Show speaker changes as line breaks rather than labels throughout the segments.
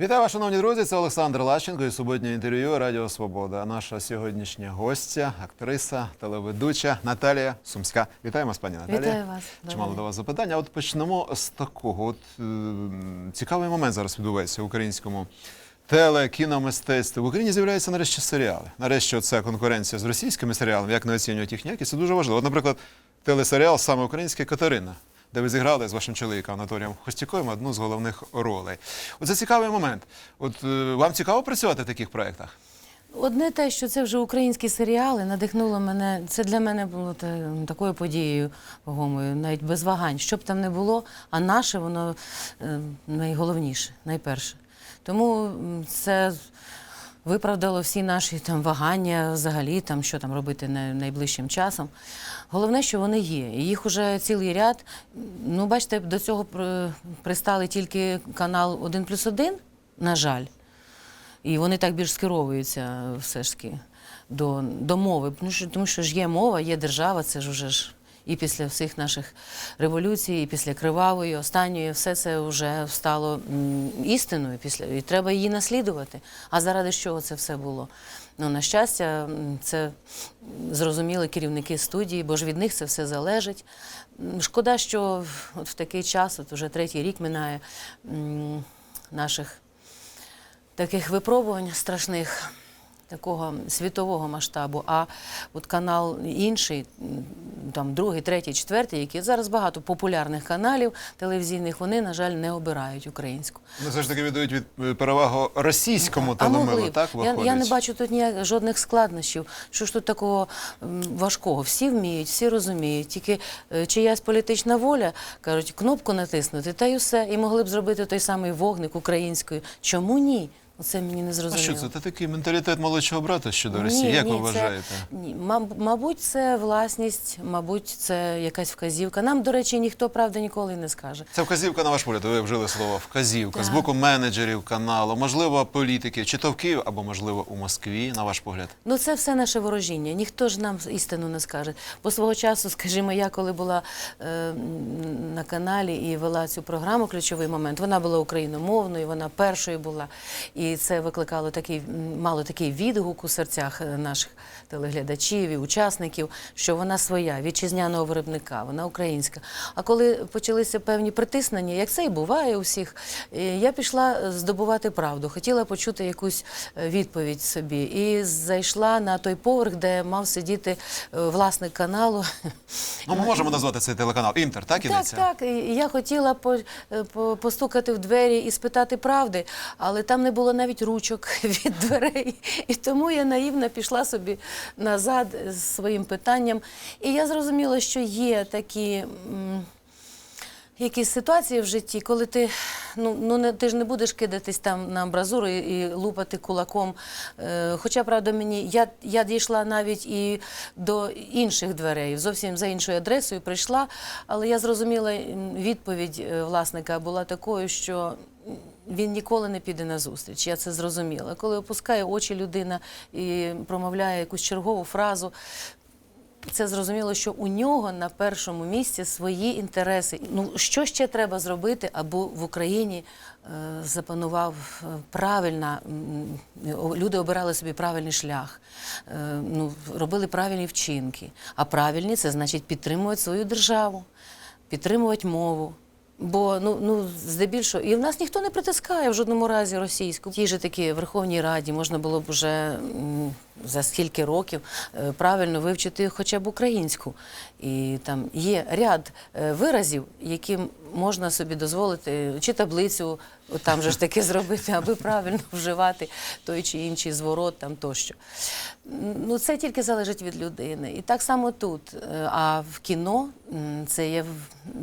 Вітаю вас, шановні друзі. Це Олександр Лащенко і суботнє інтерв'ю Радіо Свобода. Наша сьогоднішня гостя, актриса, телеведуча Наталія Сумська. Вітаємо вас, пані Наталія.
Вітаю вас.
Чимало до вас запитання. От почнемо з такого. От е, цікавий момент зараз відбувається в українському теле, кіномистецтві. В Україні з'являються нарешті серіали. Нарешті це конкуренція з російськими серіалами. Як не оцінюють їхню якість, це дуже важливо. От, наприклад, телесеріал саме український Катерина. Де ви зіграли з вашим чоловіком Анатолієм Хостяковим одну з головних ролей. Оце цікавий момент. От е, вам цікаво працювати в таких проєктах?
Одне те, що це вже українські серіали, надихнуло мене. Це для мене було та- такою подією вагомою, навіть без вагань. Що б там не було, а наше воно е, найголовніше, найперше. Тому це виправдало всі наші там вагання взагалі, там що там робити найближчим часом. Головне, що вони є. Їх уже цілий ряд. Ну, бачите, до цього пристали тільки канал 1 плюс 1, на жаль. І вони так більш скеровуються все ж таки до, до мови. Тому що, тому що ж є мова, є держава, це ж уже ж і після всіх наших революцій, і після кривавої, останньої, все це вже стало істиною після, і треба її наслідувати. А заради чого це все було? Ну, на щастя, це зрозуміли керівники студії, бо ж від них це все залежить. Шкода, що от в такий час, от уже третій рік минає наших таких випробувань страшних, такого світового масштабу. А от канал інший, там другий, третій, четвертий, які зараз багато популярних каналів телевізійних, вони, на жаль, не обирають українську.
Ну, все ж таки віддають від е, перевагу російському
А
телемилу, так
я,
виходить?
я не бачу тут ніяк жодних складнощів. Що ж тут такого важкого? Всі вміють, всі розуміють. Тільки е, чиясь політична воля, кажуть, кнопку натиснути, та й усе. І могли б зробити той самий вогник українською. Чому ні? Оце мені не
А
зрозуміло.
що це? Це такий менталітет молодшого брата щодо
Ні,
Росії. Як
ні,
ви
це-
вважаєте?
Ні, мабуть, це власність, мабуть, це якась вказівка. Нам, до речі, ніхто правда ніколи не скаже.
Це вказівка на ваш погляд. Ви вжили слово вказівка з боку менеджерів каналу, можливо, політиків, чи то в Києві, або можливо у Москві, на ваш погляд.
Ну, це все наше ворожіння. Ніхто ж нам істину не скаже. Бо свого часу, скажімо, я коли була е, на каналі і вела цю програму Ключовий момент, вона була україномовною, вона першою була. І це викликало такий, мало такий відгук у серцях е, наших телеглядачів і учасників, що вона своя, вітчизняного виробника, вона українська. А коли почалися певні притиснення, як це і буває у всіх, е, я пішла здобувати правду, хотіла почути якусь е, відповідь собі. І зайшла на той поверх, де мав сидіти е, власник каналу.
Ну, ми можемо назвати цей телеканал Інтер, так
Так,
ідеться?
так. І я хотіла по, е, по, постукати в двері і спитати правди, але там не було навіть ручок від дверей. І тому я наївно пішла собі назад з своїм питанням. І я зрозуміла, що є такі. Якісь ситуації в житті, коли ти ну, ну не ти ж не будеш кидатись там на амбразуру і, і лупати кулаком. Е, хоча, правда, мені я, я дійшла навіть і до інших дверей, зовсім за іншою адресою прийшла, але я зрозуміла відповідь е, власника була такою, що він ніколи не піде на зустріч. Я це зрозуміла. Коли опускає очі людина і промовляє якусь чергову фразу, це зрозуміло, що у нього на першому місці свої інтереси. Ну що ще треба зробити, аби в Україні е, запанував е, правильна о- люди обирали собі правильний шлях, е, ну робили правильні вчинки. А правильні це значить підтримувати свою державу, підтримувати мову. Бо ну ну здебільшого, і в нас ніхто не притискає в жодному разі російську. Ті ж такі Верховній Раді можна було б вже м, за скільки років е, правильно вивчити хоча б українську. І там є ряд е, виразів, які можна собі дозволити, чи таблицю там же ж таки зробити, аби правильно вживати той чи інший зворот там тощо. Ну, це тільки залежить від людини. І так само тут. Е, А в кіно це є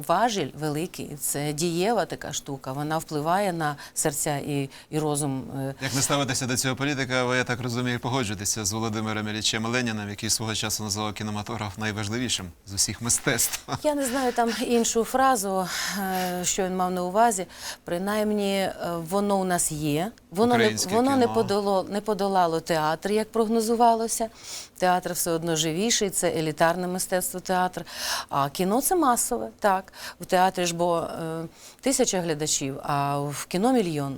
важіль великий, це дієва така штука. Вона впливає на серця і, і розум. е,
Як не ставитися до цього політика, ви, я так розумію, погоджуєтеся з Володимиром Іллічем Леніним, який свого часу називав кінематограф найважливішим з усіх мистецтв.
Я не знаю там іншу фразу, е, що він мав на увазі. Принаймні, е, воно у нас є. Воно не воно не
кіно.
подолало, не подолало театр, як прогнозувалося. Театр все одно живіший, це елітарне мистецтво театр. А кіно це масове. Так, в театрі ж бо е, тисяча глядачів, а в кіно мільйон.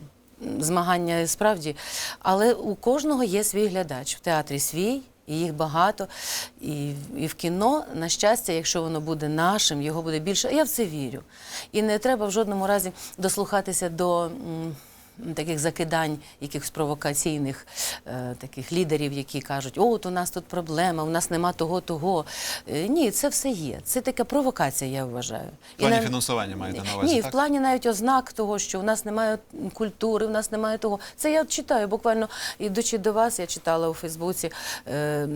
Змагання справді. Але у кожного є свій глядач. В театрі свій. І їх багато, і, і в кіно, на щастя, якщо воно буде нашим, його буде більше. Я в це вірю. І не треба в жодному разі дослухатися до таких закидань, якихось провокаційних е, таких лідерів, які кажуть, от у нас тут проблема, у нас нема того, того. Е, ні, це все є. Це така провокація, я вважаю.
В плані
І на-
фінансування маєте на увазі,
ні,
так?
в плані навіть ознак того, що в нас немає культури, в нас немає того. Це я читаю. Буквально ідучи до вас, я читала у Фейсбуці е,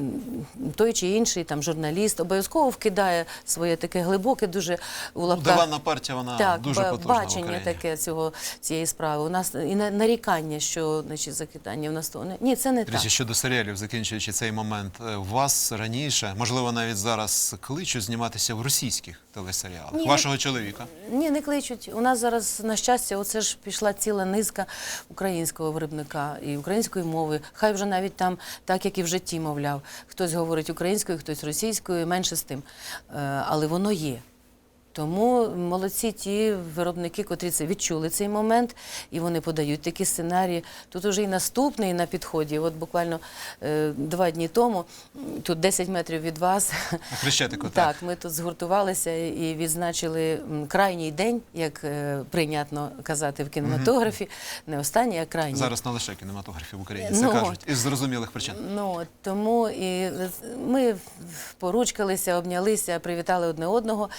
той чи інший там журналіст обов'язково вкидає своє таке глибоке, дуже у
Ну,
лапках.
диванна партія, вона
Так,
дуже
ба-
потужна в
бачення
Україні.
таке цього цієї справи. У нас і на- нарікання, що значить закидання в нас не- ні, це не
До
так.
щодо серіалів, закінчуючи цей момент, е, вас раніше, можливо, навіть зараз кличуть зніматися в російських телесеріалах.
Ні,
Вашого чоловіка.
Ні, не кличуть. У нас зараз, на щастя, оце ж пішла ціла низка українського виробника і української мови. Хай вже навіть там, так як і в житті, мовляв, хтось говорить українською, хтось російською, менше з тим. Е, Але воно є. Тому молодці ті виробники, котрі це відчули цей момент, і вони подають такі сценарії. Тут уже і наступний на підході. От буквально е, два дні тому, тут 10 метрів від вас,
Хрещатику, так.
так, ми тут згуртувалися і відзначили крайній день, як е, прийнятно казати в кінематографі. Не останній, а крайній.
Зараз не лише кінематографів в Україні, це
Ну,
кажуть, із зрозумілих причин.
Ну тому і ми поручкалися, обнялися, привітали одне одного,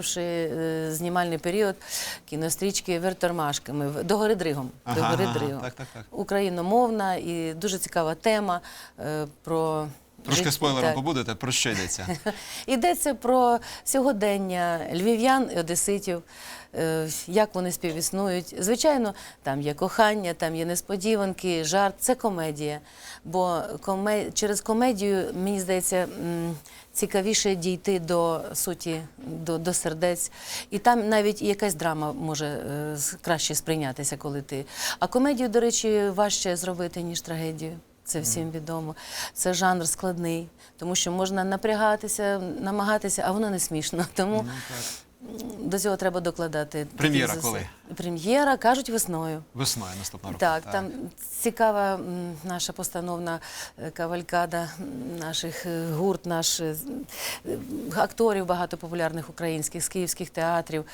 завершивши е, знімальний період кінострічки вертормашками до гори Дригом.
Ага,
до гори Дригом.
так, так, так.
Україномовна і дуже цікава тема е, про
Трошки спойлером
так.
побудете, про що йдеться?
Йдеться про сьогодення львів'ян і одеситів, як вони співіснують. Звичайно, там є кохання, там є несподіванки, жарт. Це комедія. Бо коме... через комедію, мені здається, цікавіше дійти до суті, до, до сердець. І там навіть якась драма може е, краще сприйнятися, коли ти. А комедію, до речі, важче зробити, ніж трагедію. Це всім відомо. Це жанр складний, тому що можна напрягатися, намагатися, а воно не смішно. Тому
Ну.
До цього треба докладати.
Прем'єра коли?
Прем'єра, кажуть, весною.
Весною наступного року.
Так, там цікава наша постановна е, кавалькада наших е, гурт, наш е, акторів багато популярних українських з київських театрів.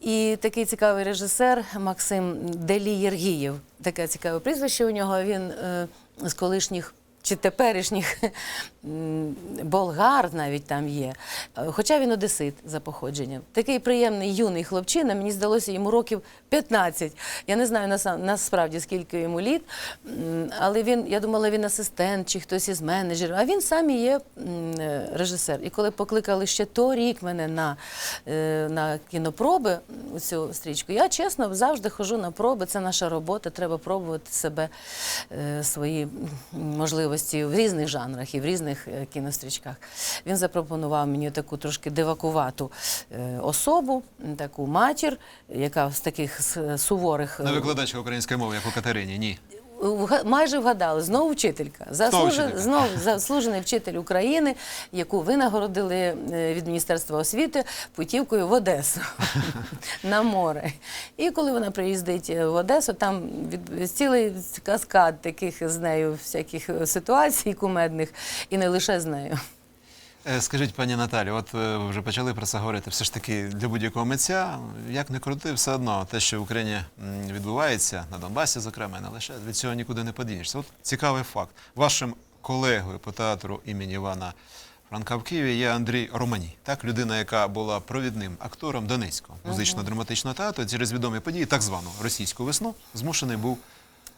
І такий цікавий режисер Максим Делі Єргієв. Таке цікаве прізвище у нього. Він з колишніх. Чи теперішніх болгар навіть там є. Е, Хоча він одесит за походженням. Такий приємний юний хлопчина, мені здалося йому років 15. Я не знаю насправді скільки йому літ, але він, я думала, він асистент чи хтось із менеджерів. А він сам є е, режисер. І коли покликали ще торік мене на, е, на кінопроби у цю стрічку, я чесно завжди хожу на проби. Це наша робота. Треба пробувати себе, свої можливості в різних жанрах і в різних е, кінострічках. Він запропонував мені таку трошки дивакувату е, особу, таку матір, яка з таких суворих.
Не викладачка української мови, як у Катерині, ні.
Майже вгадали, знову вчителька. Заслужен. Знову заслужений вчитель України, яку ви нагородили е, від Міністерства освіти путівкою в Одесу на море. І коли вона приїздить е, в Одесу, там від, цілий каскад таких з нею всяких е, ситуацій кумедних, і не лише з нею.
Е, Скажіть, пані Наталі, от е, ви вже почали про це говорити. Все ж таки для будь-якого митця, як не крути, все одно те, що в Україні відбувається на Донбасі, зокрема, не лише від цього нікуди не подінешся. От цікавий факт. Вашим колегою по театру імені Івана Франка в Києві є Андрій Романій, так людина, яка була провідним актором Донецького музично-драматичного театру через відомі події, так звану російську весну, змушений був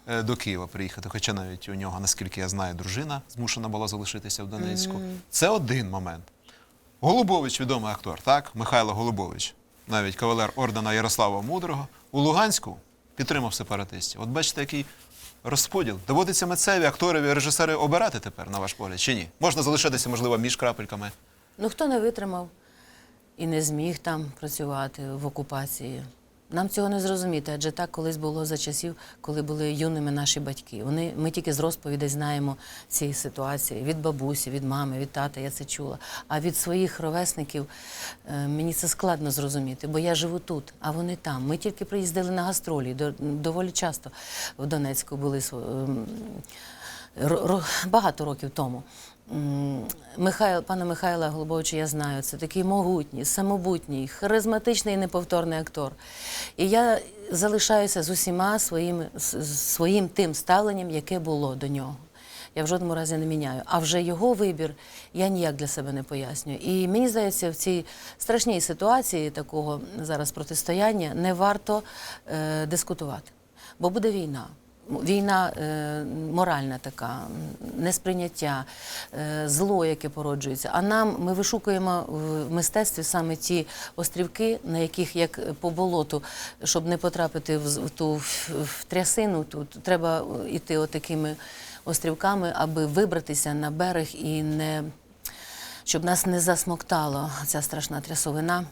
до Києва приїхати. Хоча навіть у нього, наскільки я знаю, дружина змушена була залишитися в Донецьку. Це один момент. Голубович відомий актор, так? Михайло Голубович, навіть кавалер ордена Ярослава Мудрого, у Луганську підтримав сепаратистів. От бачите, який розподіл. Доводиться митцеві, акторові, режисери обирати тепер, на ваш погляд, чи ні? Можна залишитися, можливо, між крапельками.
Ну хто не витримав і не зміг там працювати в окупації? Нам цього не зрозуміти, адже так колись було за часів, коли були юними наші батьки. Вони, ми тільки з розповідей знаємо ці ситуації від бабусі, від мами, від тата, я це чула. А від своїх ровесників е, мені це складно зрозуміти, бо я живу тут, а вони там. Ми тільки приїздили на гастролі, до- доволі часто в Донецьку були ем, багато років тому. Михайло, пана Михайла Голубовича я знаю, це такий могутній, самобутній, харизматичний і неповторний актор. І я залишаюся з усіма своїм, своїм тим ставленням, яке було до нього. Я в жодному разі не міняю. А вже його вибір я ніяк для себе не пояснюю. І мені здається, в цій страшній ситуації такого зараз протистояння не варто е, дискутувати, бо буде війна. Війна е, моральна така, несприйняття, е, зло, яке породжується. А нам ми вишукуємо в мистецтві саме ті острівки, на яких як по болоту, щоб не потрапити в, ту в, трясину, тут треба йти отакими острівками, аби вибратися на берег і не щоб нас не засмоктала ця страшна трясовина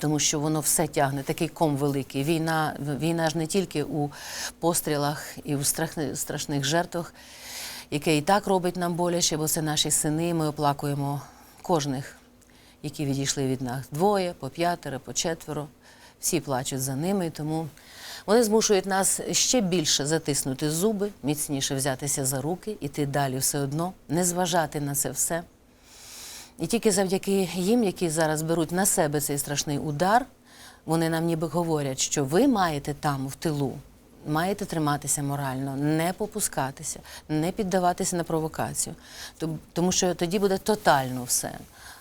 тому що воно все тягне, такий ком великий. Війна, війна ж не тільки у пострілах і у страшних, жертвах, яке і так робить нам боляче, бо це наші сини. Ми оплакуємо кожних, які відійшли від нас. Двоє, по п'ятеро, по четверо. Всі плачуть за ними, тому вони змушують нас ще більше затиснути зуби, міцніше взятися за руки, іти далі все одно, не зважати на це все. І тільки завдяки їм, які зараз беруть на себе цей страшний удар, вони нам ніби говорять, що ви маєте там в тилу, маєте триматися морально, не попускатися, не піддаватися на провокацію, тому що тоді буде тотально все.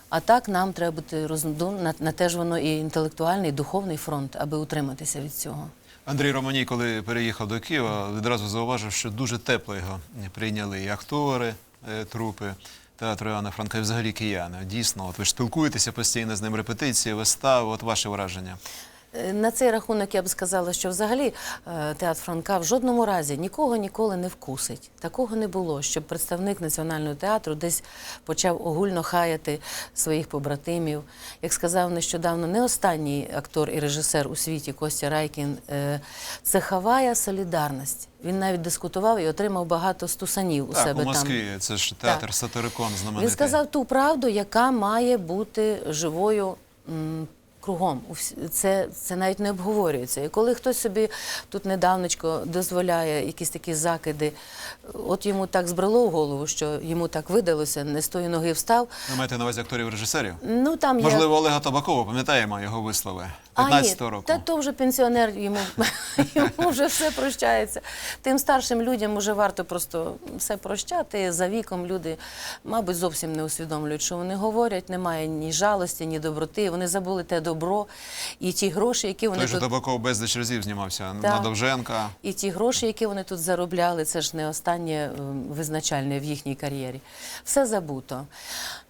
А так нам треба бути роздум на, на те ж воно і інтелектуальний, і духовний фронт, аби утриматися від цього.
Андрій Романій, коли переїхав до Києва, відразу зауважив, що дуже тепло його прийняли і актори е, трупи театру Івана Франка, і взагалі кияни. Дійсно, от ви ж спілкуєтеся постійно з ним репетиції, вистави. От ваші враження.
На цей рахунок я б сказала, що взагалі е, театр Франка в жодному разі нікого ніколи не вкусить. Такого не було, щоб представник національного театру десь почав огульно хаяти своїх побратимів. Як сказав нещодавно, не останній актор і режисер у світі Костя Райкін, е, це хавая солідарність. Він навіть дискутував і отримав багато стусанів у
так,
себе
у
там.
Москві це ж театр Сатирикон знаменитий.
Він сказав ту правду, яка має бути живою. Кругом це, це навіть не обговорюється. І коли хтось собі тут недавно дозволяє якісь такі закиди, от йому так збрало в голову, що йому так видалося, не з тої ноги встав.
Ви маєте на увазі акторів режисерів?
Ну там
Можливо, Олега Табакова, пам'ятаємо його вислови 15-го року.
Та то вже пенсіонер, йому, йому вже все прощається. Тим старшим людям вже варто просто все прощати. За віком люди, мабуть, зовсім не усвідомлюють, що вони говорять, немає ні жалості, ні доброти. Вони забули те добро і ті гроші, які вони
Той же
тут.
Табаков безліч разів знімався на Довженка.
І ті гроші, які вони тут заробляли, це ж не останнє ем, визначальне в їхній кар'єрі. Все забуто.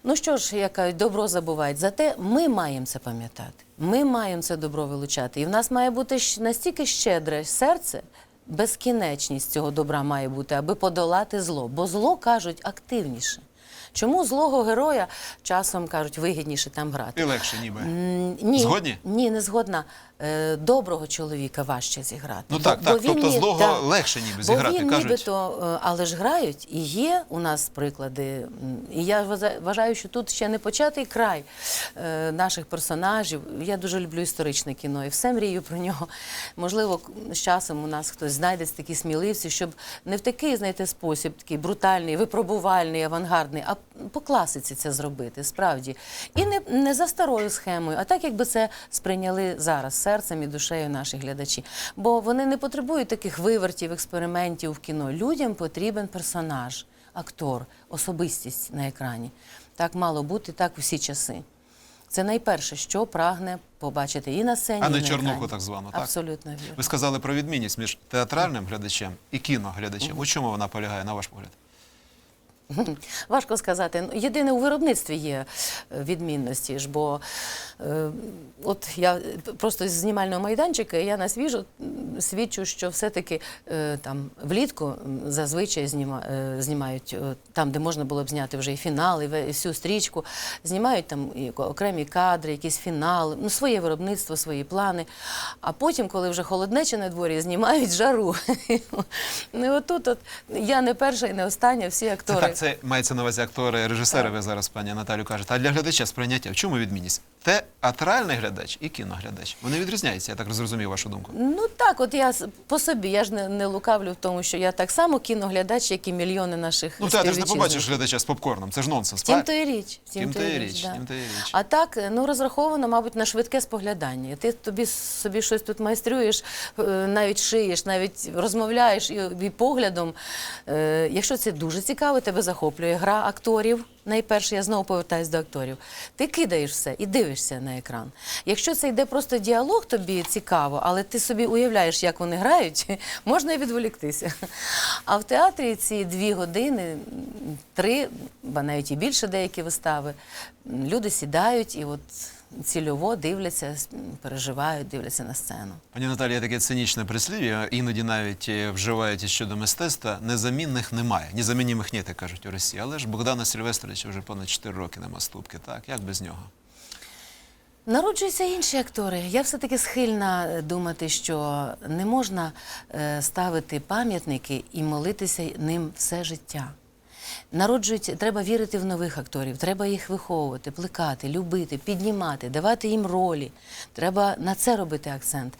Ну що ж, я кажу, добро забувають. Зате ми маємо це пам'ятати. Ми маємо це добро вилучати. І в нас має бути настільки щедре серце, безкінечність цього добра має бути, аби подолати зло. Бо зло кажуть активніше. Чому злого героя часом кажуть вигідніше там грати?
І легше ніби.
М, Ні,
Згодні?
Ні, не згодна. Е, Доброго чоловіка важче зіграти.
Ну так, так.
він
Тобто
ні-
злого
так.
легше ніби зіграти,
Бо він
кажуть.
нібито, е, але ж грають, і є у нас приклади. м, І я вважа- вважаю, що тут ще не початий край е, наших персонажів. Я дуже люблю історичне кіно і все мрію про нього. Можливо, к- з часом у нас хтось знайдеться такі сміливці, щоб не в такий, знаєте, спосіб, такий брутальний, випробувальний, авангардний, а по класиці це зробити, справді. І не, не за старою схемою, а так, якби це сприйняли зараз серцем і душею наші глядачі. Бо вони не потребують таких вивертів, експериментів в кіно. Людям потрібен персонаж, актор, особистість на екрані. Так мало бути, так у всі часи. Це найперше, що прагне побачити і на сцені,
А
і
не
на
чорнуху так звану, так?
Абсолютно вірно.
Ви сказали про відмінність між театральним глядачем і кіноглядачем. У чому вона полягає, на ваш погляд?
Важко сказати. Ну, Єдине у виробництві є е, відмінності ж, бо е, от я просто з знімального майданчика я на свіжо м, свідчу, що все-таки е, там влітку зазвичай зніма, е, знімають е, там, де можна було б зняти вже і фінал, і всю стрічку. Знімають там і окремі кадри, якісь фінали, ну своє виробництво, свої плани. А потім, коли вже холоднеча на дворі, знімають жару. Ну, отут от я не перша і не остання, всі актори.
Це мається на увазі актори, режисери. Ви зараз, пані Наталю, кажете. А для глядача сприйняття в чому відмінність? Театральний глядач і кіноглядач. Вони відрізняються, я так зрозумів вашу думку.
Ну так, от я по собі, я ж не, не лукавлю в тому, що я так само кіноглядач, як і мільйони наших
Ну, в ж не побачиш глядача з попкорном, це ж нонсенс.
Тім то і річ.
Тім то і річ,
да.
річ.
А так, ну розраховано, мабуть, на швидке споглядання. Ти тобі собі щось тут майструєш, е, навіть шиєш, навіть розмовляєш і, і поглядом. Е, Якщо це дуже цікаво, тебе захоплює гра акторів. Найперше, я знову повертаюся до акторів. Ти кидаєш все і дивишся на екран. Якщо це йде просто діалог, тобі цікаво, але ти собі уявляєш, як вони грають, можна і відволіктися. А в театрі ці дві години, три, ба навіть і більше деякі вистави, люди сідають і от цільово дивляться, переживають, дивляться на сцену.
Пані Наталі, є таке цинічне прислів'я, іноді навіть е, вживають щодо мистецтва. Незамінних немає. Незамінних ні, кажуть у Росії. Але ж Богдана Сильвестровича вже понад 4 роки нема ступки. Так, як без нього?
Народжуються інші актори. Я все-таки схильна е, думати, що не можна е, ставити пам'ятники і молитися ним все життя. Народжують, треба вірити в нових акторів, треба їх виховувати, плекати, любити, піднімати, давати їм ролі. Треба на це робити акцент.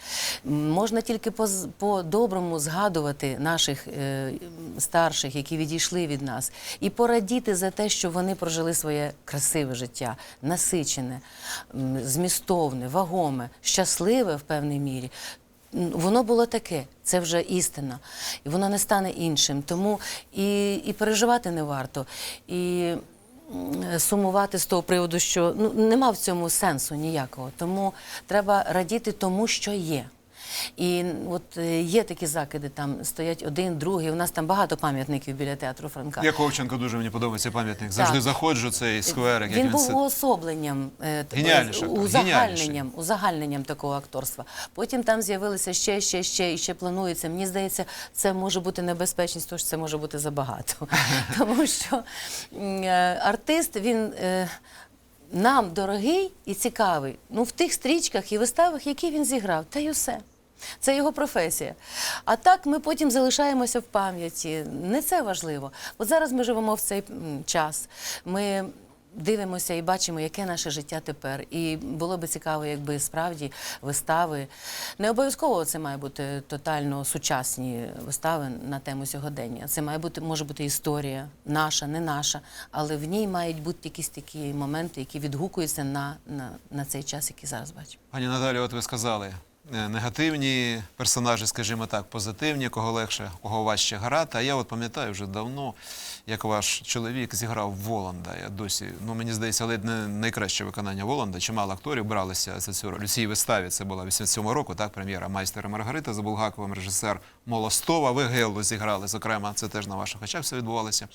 Можна тільки по- по-доброму згадувати наших е, старших, які відійшли від нас, і порадіти за те, що вони прожили своє красиве життя, насичене, змістовне, вагоме, щасливе в певній мірі. Воно було таке, це вже істина, і воно не стане іншим. Тому і, і переживати не варто, і сумувати з того приводу, що ну, нема в цьому сенсу ніякого. Тому треба радіти тому, що є. І от е, є такі закиди, там стоять один, другий. У нас там багато пам'ятників біля театру Франка.
Я Ковченко дуже мені подобається пам'ятник. Завжди заходжу цей скверик. як
Він був
си-
уособленням, е, узагальненням, узагальненням такого акторства. Потім там з'явилися ще, ще, ще і ще планується. Мені здається, це може бути небезпечність, тому що це може бути забагато. Тому що е, артист він. е, Нам дорогий і цікавий ну, в тих стрічках і виставах, які він зіграв, та й усе. Це його професія. А так ми потім залишаємося в пам'яті. Не це важливо. От зараз ми живемо в цей час. Ми дивимося і бачимо, яке наше життя тепер. І було би цікаво, якби справді вистави. Не обов'язково це має бути тотально сучасні вистави на тему сьогодення. Це має бути, може бути історія, наша, не наша, але в ній мають бути якісь такі моменти, які відгукуються на, на, на цей час, який зараз бачимо.
Пані Наталі, от ви сказали, негативні персонажі, скажімо так, позитивні, кого легше, кого важче грати. А я от пам'ятаю вже давно, як ваш чоловік зіграв Воланда. Я досі, ну мені здається, ледь не найкраще виконання Воланда. Чимало акторів бралися за цю роль. У цій виставі це була 87 року, так, прем'єра майстер і Маргарита за Булгаковим, режисер Молостова. Ви Геллу зіграли, зокрема, це теж на ваших очах все відбувалося.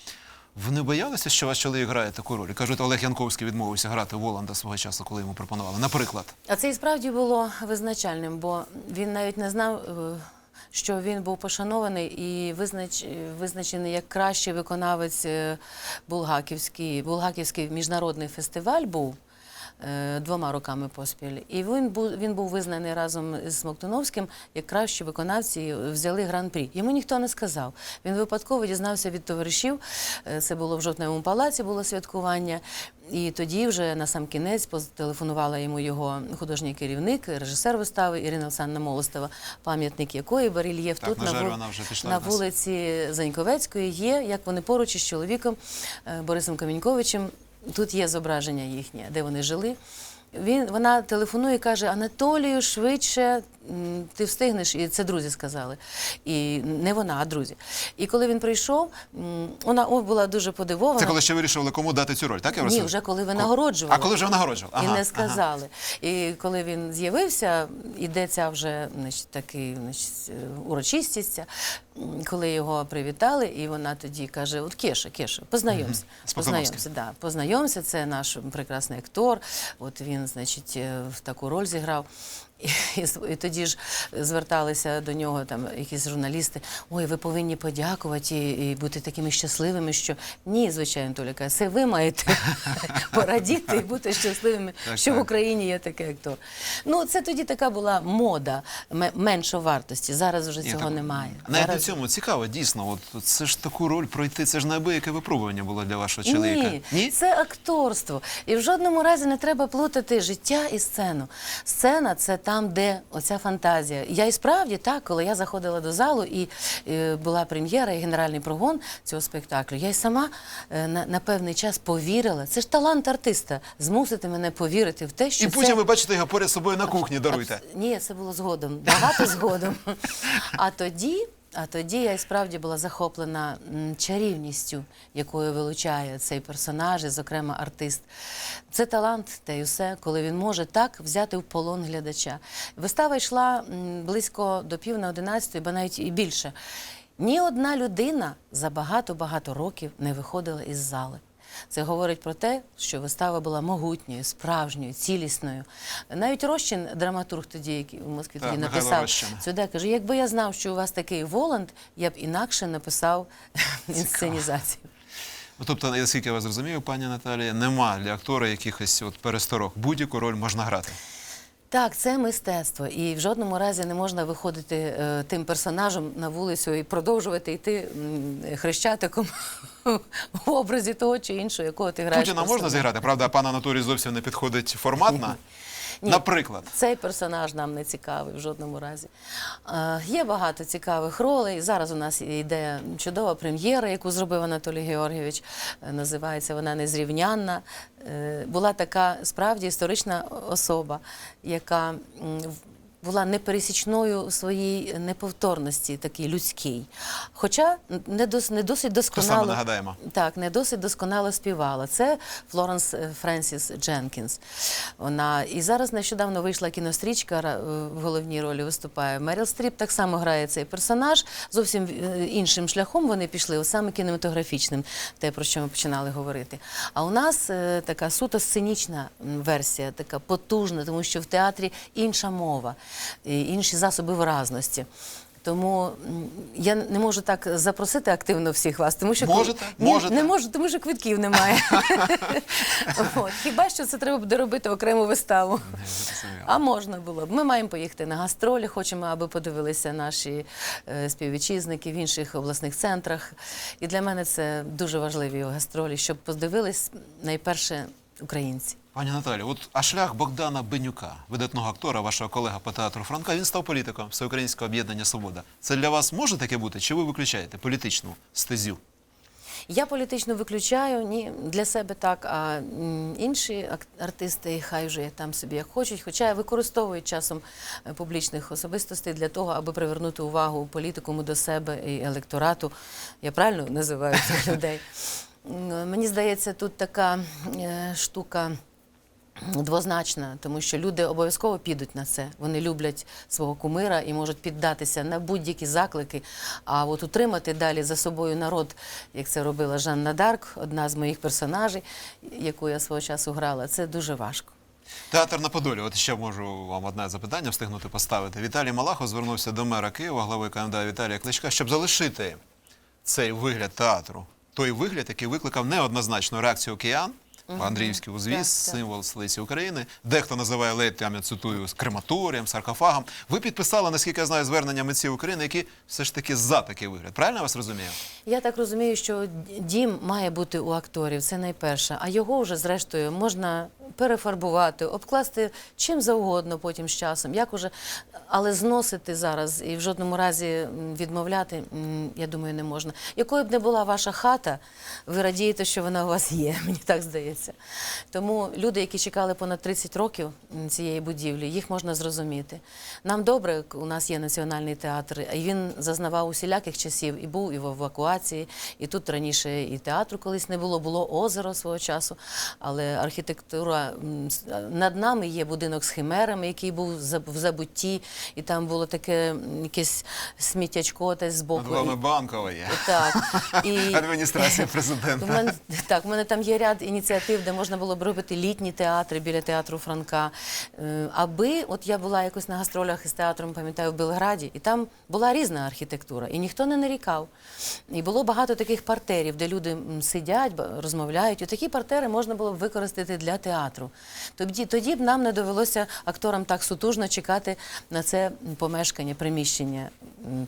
Ви не боялися, що ваш чоловік грає таку роль? Кажуть, Олег Янковський відмовився грати Воланда свого часу, коли йому пропонували. Наприклад.
А це і справді було визначальним, бо він навіть не знав, е, що він був пошанований і визнач, визначений як кращий виконавець е, Булгаківський. Булгаківський міжнародний фестиваль був. Е, Двома роками поспіль, і він був він був визнаний разом з Смоктуновським як кращі виконавці взяли гран-прі. Йому ніхто не сказав. Він випадково дізнався від товаришів. е, Це було в жовтневому палаці, було святкування. І тоді вже на сам кінець телефонувала йому його художній керівник, режисер вистави Ірина Олександровна Молостова, пам'ятник якої барельєф
Так,
тут
на
на,
жаль, пішла
на вулиці Заньковецької є, як вони поруч із чоловіком е, Борисом Каміньковичем. Тут є зображення їхнє, де вони жили. Він, вона телефонує і каже: Анатолію, швидше ти встигнеш. І це друзі сказали. І не вона, а друзі. І коли він прийшов, вона о, була дуже подивована.
Це коли ще вирішили, кому дати цю роль, так я
Ні, вже коли
Ко-
винагороджували.
А коли вже винагороджували?
І
Ага,
не
ага.
сказали. І коли він з'явився, іде ця вже значить, такий значить, урочистість, коли його привітали, і вона тоді каже: От Кеша, Кеша, познайомся.
Покровським.
Познайомся, да, познайомся, це наш прекрасний актор. От він, значить, е, в таку роль зіграв. І, і, тоді ж зверталися до нього там якісь журналісти. Ой, ви повинні подякувати і, і бути такими щасливими, що ні, звичайно, Толя каже, це ви маєте порадіти і бути щасливими,
Так,
що в. Україні є такий актор. Ну, це тоді така була мода ме- меншовартості. Зараз вже
Ні,
цього
так,
немає.
Навіть
Зараз...
у цьому цікаво, дійсно. От це ж таку роль пройти, це ж неабияке випробування було для вашого чоловіка.
Ні, це акторство. І в жодному разі не треба плутати життя і сцену. Сцена це там, де оця фантазія. Я і справді так, коли я заходила до залу і е, була прем'єра і генеральний прогон цього спектаклю, я й сама е, на, на певний час повірила. Це ж талант артиста змусити мене повірити в те, що
І
це...
потім ви бачите його поряд собою на кухні, даруйте.
Ні, це було згодом, багато згодом. А тоді, а тоді я і справді була захоплена чарівністю, якою вилучає цей персонаж, і, зокрема, артист. Це талант, те й усе, коли він може так взяти в полон глядача. Вистава йшла близько до пів на одинадцятої, бо навіть і більше. Ні одна людина за багато-багато років не виходила із зали. Це говорить про те, що вистава була могутньою, справжньою, цілісною. Навіть Рощин, драматург тоді, який в Москві тоді написав сюди, каже: якби я знав, що у вас такий Воланд, я б інакше написав інсценізацію.
Ну, Тобто, наскільки я вас зрозумію, пані Наталія, нема для актора якихось от пересторог. Будь-яку роль можна грати.
Так, це мистецтво, і в жодному разі не можна виходити е, тим персонажем на вулицю і продовжувати йти м, хрещатиком в образі того чи іншого, якого ти граєш.
Путіна можна
персонажа.
зіграти, правда, пан Анатолій зовсім не підходить форматно.
Ні.
Наприклад.
Цей персонаж нам не цікавий в жодному разі. Е, є багато цікавих ролей. Зараз у нас йде чудова прем'єра, яку зробив Анатолій Георгійович. Е, називається вона Незрівнянна. Е, була така справді історична особа, яка була непересічною у своїй неповторності, такій людській. Хоча не, дос, не досить досконало.
нагадаємо?
Так, не досить досконало співала. Це Флоренс е, Френсіс Дженкінс. Вона і зараз нещодавно вийшла кінострічка е, в головній ролі виступає. Меріл Стріп так само грає цей персонаж. Зовсім е, іншим шляхом вони пішли, саме кінематографічним, те про що ми починали говорити. А у нас така суто сценічна версія, така потужна, тому що в театрі інша мова, інші засоби виразності. Тому я не можу так запросити активно всіх вас, тому що
Можете,
Ні,
можете.
не можу, тому що квитків немає. От. Хіба що це треба буде робити окрему виставу? А можна було б. Ми маємо поїхати на гастролі, хочемо, аби подивилися наші е, співвітчизники в інших обласних центрах. І для мене це дуже важливі гастролі, щоб подивились найперше українці.
Пані Наталі, от а шлях Богдана Бенюка, видатного актора, вашого колега по театру Франка, він став політиком Всеукраїнського об'єднання Свобода. Це для вас може таке бути? Чи ви виключаєте політичну стезю?
Я політично виключаю, ні, для себе так, а інші артисти хай вже там собі як хочуть, хоча я використовують часом е, публічних особистостей для того, аби привернути увагу політикуму до себе і електорату. Я правильно називаю цих людей? Мені здається, тут така е, штука. Двозначна, тому що люди обов'язково підуть на це. Вони люблять свого кумира і можуть піддатися на будь-які заклики. А от утримати далі за собою народ, як це робила Жанна Дарк, одна з моїх персонажей, яку я свого часу грала, це дуже важко.
Театр на Подолі. От ще можу вам одне запитання встигнути поставити. Віталій Малахов звернувся до мера Києва, глави КМДА Віталія Кличка, щоб залишити цей вигляд театру. Той вигляд, який викликав неоднозначну реакцію киян. Андріївський узвіз, символ столиці України. Дехто називає ледь, я цитую, з крематорієм, саркофагом. Ви підписали, наскільки я знаю, звернення митців України, які все ж таки за такий вигляд. Правильно я вас розумію?
Я так розумію, що дім має бути у акторів, це найперше. А його вже, зрештою, можна перефарбувати, обкласти чим завгодно потім з часом. Як уже, але зносити зараз і в жодному разі відмовляти, я думаю, не можна. Якою б не була ваша хата, ви радієте, що вона у вас є, мені так здається. Тому люди, які чекали понад 30 років цієї будівлі, їх можна зрозуміти. Нам добре, у нас є національний театр, і він зазнавав усіляких часів і був і в евакуації, і тут раніше і театру колись не було, було озеро свого часу, але архітектура над нами є будинок з химерами, який був в заб- забутті, і там було таке якесь сміттячко десь з боку.
Вами банкова є.
Так. І...
Адміністрація президента.
так, у мене там є ряд ініціатив, де можна було б робити літні театри біля театру Франка. Е, Аби от я була якось на гастролях із театром, пам'ятаю, в Белграді, і там була різна архітектура, і ніхто не нарікав. І було багато таких партерів, де люди сидять, розмовляють. І такі партери можна було б використати для театру. Тоді, тоді б нам не довелося акторам так сутужно чекати на це помешкання, приміщення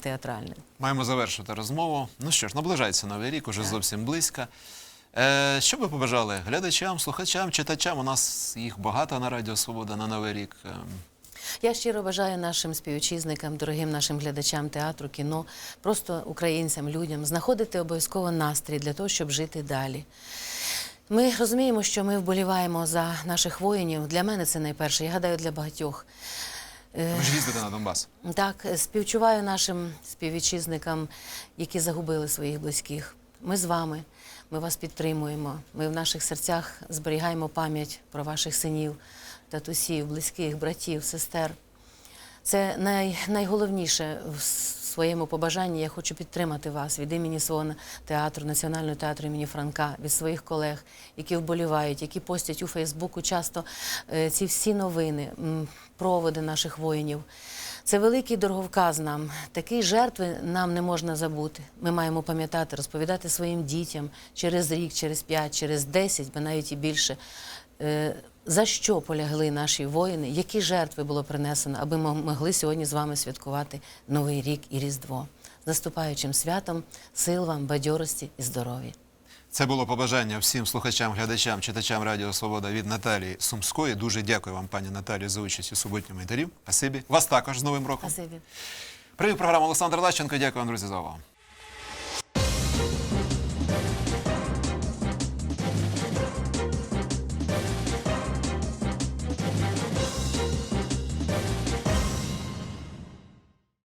театральне.
Маємо завершити розмову. Ну що ж, наближається новий рік, уже зовсім близько. Е, що ви побажали глядачам, слухачам, читачам? У нас їх багато на Радіо Свобода на Новий рік. Ем,
Я щиро бажаю нашим співвітчизникам, дорогим нашим глядачам театру, кіно, просто українцям, людям знаходити обов'язково настрій для того, щоб жити далі. Ми розуміємо, що ми вболіваємо за наших воїнів. Для мене це найперше, я гадаю, для багатьох. Е,
Ви ж їздите на Донбас.
так, е, співчуваю нашим співвітчизникам, які загубили своїх близьких. Ми з вами, ми вас підтримуємо. Ми в наших серцях зберігаємо пам'ять про ваших синів, татусів, близьких, братів, сестер. Це най, найголовніше в своєму побажанні. Я хочу підтримати вас від імені свого театру, Національного театру імені Франка, від своїх колег, які вболівають, які постять у Фейсбуку часто е, ці всі новини, проводи наших воїнів. Це великий дороговказ нам. Такі жертви нам не можна забути. Ми маємо пам'ятати, розповідати своїм дітям через рік, через п'ять, через десять, бо навіть і більше. Е, За що полягли наші воїни, які жертви було принесено, аби ми могли сьогодні з вами святкувати Новий рік і Різдво. З наступаючим святом, сил вам, бадьорості і здоров'я.
Це було побажання всім слухачам, глядачам, читачам Радіо Свобода від Наталії Сумської. Дуже дякую вам, пані Наталі, за участь у суботньому інтерв'ю. Спасибі. Вас також з Новим роком.
Спасибі.
Привіт, програма Олександр Лащенко. Дякую, вам, друзі, за увагу.